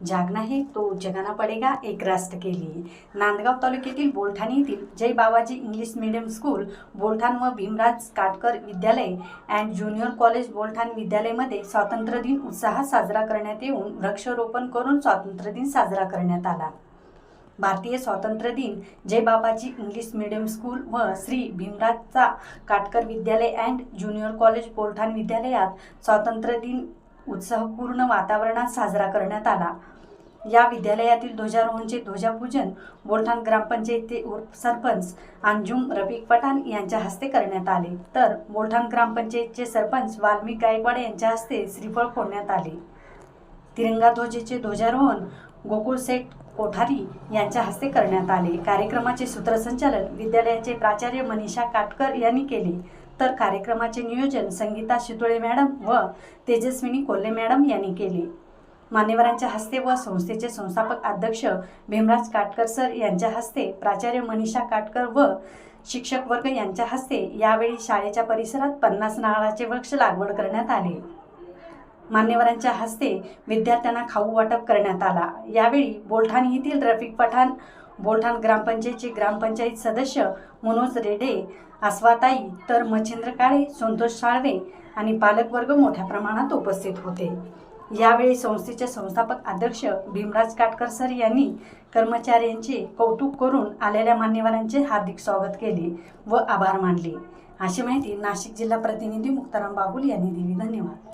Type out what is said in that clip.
जागना है तो जगाना पडेगा एक राष्ट्र के लिए। नांदगाव तालुक्यातील बोलठाण येथील Jai Babaji English medium school Bolthan व भीमराज काटकर विद्यालय अँड ज्युनियर कॉलेज बोलठाण विद्यालयमध्ये स्वातंत्र्य दिन उत्साहात साजरा करण्यात येऊन वृक्षारोपण करून स्वातंत्र्य दिन साजरा करण्यात आला. भारतीय स्वातंत्र्य दिन Jai Babaji English medium school व श्री भीमराजचा काटकर विद्यालय अँड ज्युनियर कॉलेज बोलठाण विद्यालयात स्वातंत्र्य दिन उत्साहपूर्ण वातावरणात साजरा करण्यात आला. या विद्यालयातील ध्वजारोहणचे ध्वजापूजन बोरठाण ग्रामपंचायती सरपंच अंजुम रफिक पठाण यांच्या हस्ते करण्यात आले. तर बोरठाण ग्रामपंचायतचे सरपंच वाल्मिक गायकवाड यांच्या हस्ते श्रीफळ फोडण्यात आले. तिरंगा ध्वजेचे ध्वजारोहण गोकुळ सेठ कोठारी यांच्या हस्ते करण्यात आले. कार्यक्रमाचे सूत्रसंचालन विद्यालयाचे प्राचार्य मनीषा काटकर यांनी केले. तर कार्यक्रमाचे नियोजन संगीता शितोळे मॅडम व तेजस्विनी कोल्हे मॅडम यांनी केले. मान्यवरांच्या हस्ते व संस्थेचे संस्थापक अध्यक्ष भीमराज काटकर सर यांच्या हस्ते प्राचार्य मनीषा काटकर व शिक्षक वर्ग यांच्या हस्ते यावेळी शाळेच्या परिसरात पन्नास नारळाचे वृक्ष लागवड करण्यात आले. मान्यवरांच्या हस्ते विद्यार्थ्यांना खाऊ वाटप करण्यात आला. यावेळी बोलठाण येथील रफिक पठाण बोलठाण ग्रामपंचायतचे ग्रामपंचायत सदस्य मनोज रेडे आस्वाताई तर मच्छिंद्र काळे संतोष साळवे आणि पालकवर्ग मोठ्या प्रमाणात उपस्थित होते. यावेळी संस्थेचे संस्थापक अध्यक्ष भीमराज काटकर सर यांनी कर्मचाऱ्यांचे कौतुक करून आलेल्या मान्यवरांचे हार्दिक स्वागत केले व आभार मानले. अशी माहिती नाशिक जिल्हा प्रतिनिधी मुक्ताराम बागुल यांनी दिली. धन्यवाद.